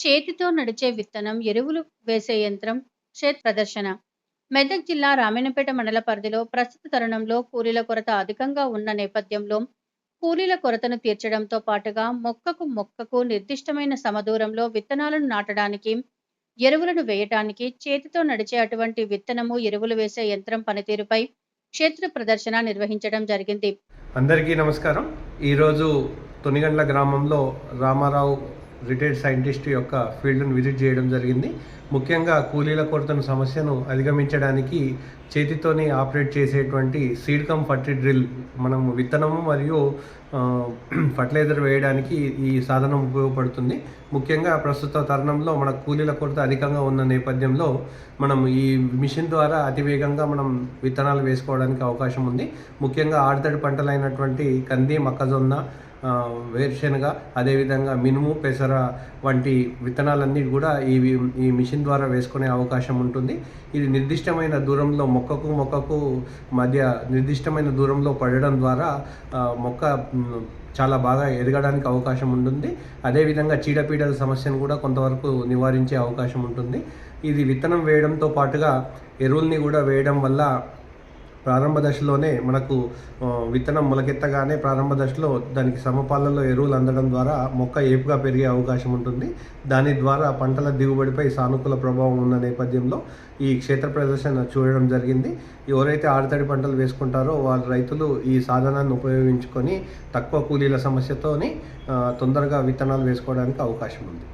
చేతితో నడిచే విత్తనం, ఎరువులు వేసే యంత్రం క్షేత్ ప్రదర్శన. మెదక్ జిల్లా రామేణపేట మండల పరిధిలో ప్రస్తుత తరుణంలో కూలీల కొరత అధికంగా ఉన్న నేపథ్యంలో కూలీల కొరతను తీర్చడంతో పాటుగా మొక్కకు మొక్కకు నిర్దిష్టమైన సమదూరంలో విత్తనాలను నాటడానికి ఎరువులను వేయటానికి చేతితో నడిచే అటువంటి విత్తనము ఎరువులు వేసే యంత్రం పనితీరుపై క్షేత్ర ప్రదర్శన నిర్వహించడం జరిగింది. అందరికీ నమస్కారం. ఈరోజు తొనిగండ్ల గ్రామంలో రామారావు రిటైర్డ్ సైంటిస్ట్ యొక్క ఫీల్డ్ను విజిట్ చేయడం జరిగింది. ముఖ్యంగా కూలీల కొరతను సమస్యను అధిగమించడానికి చేతితోని ఆపరేట్ చేసేటువంటి సీడ్ కమ్ ఫర్టి డ్రిల్ మనం విత్తనము మరియు ఫర్టిలైజర్ వేయడానికి ఈ సాధనం ఉపయోగపడుతుంది. ముఖ్యంగా ప్రస్తుత తరుణంలో మన కూలీల కొరత అధికంగా ఉన్న నేపథ్యంలో మనం ఈ మిషన్ ద్వారా అతివేగంగా మనం విత్తనాలు వేసుకోవడానికి అవకాశం ఉంది. ముఖ్యంగా ఆడతడి పంటలైనటువంటి కంది మొక్కజొన్న వేరుశెనగ అదేవిధంగా మినుము పెసర వంటి విత్తనాలన్నీ కూడా ఈ ఈ మిషన్ ద్వారా వేసుకునే అవకాశం ఉంటుంది. ఇది నిర్దిష్టమైన దూరంలో మొక్కకు మొక్కకు మధ్య నిర్దిష్టమైన దూరంలో పడడం ద్వారా మొక్క చాలా బాగా ఎదగడానికి అవకాశం ఉంటుంది. అదేవిధంగా చీడపీడల సమస్యను కూడా కొంతవరకు నివారించే అవకాశం ఉంటుంది. ఇది విత్తనం వేయడంతో పాటుగా ఎరువుల్ని కూడా వేయడం వల్ల ప్రారంభ దశలోనే మనకు విత్తనం మొలకెత్తగానే ప్రారంభ దశలో దానికి సమపాలలో ఎరువులు అందడం ద్వారా మొక్క ఏపుగా పెరిగే అవకాశం ఉంటుంది. దాని ద్వారా పంటల దిగుబడిపై సానుకూల ప్రభావం ఉన్న నేపథ్యంలో ఈ క్షేత్ర ప్రదర్శన చూడడం జరిగింది. ఎవరైతే ఆడతడి పంటలు వేసుకుంటారో వాళ్ళ రైతులు ఈ సాధనాన్ని ఉపయోగించుకొని తక్కువ కూలీల సమస్యతోని తొందరగా విత్తనాలు వేసుకోవడానికి అవకాశం ఉంది.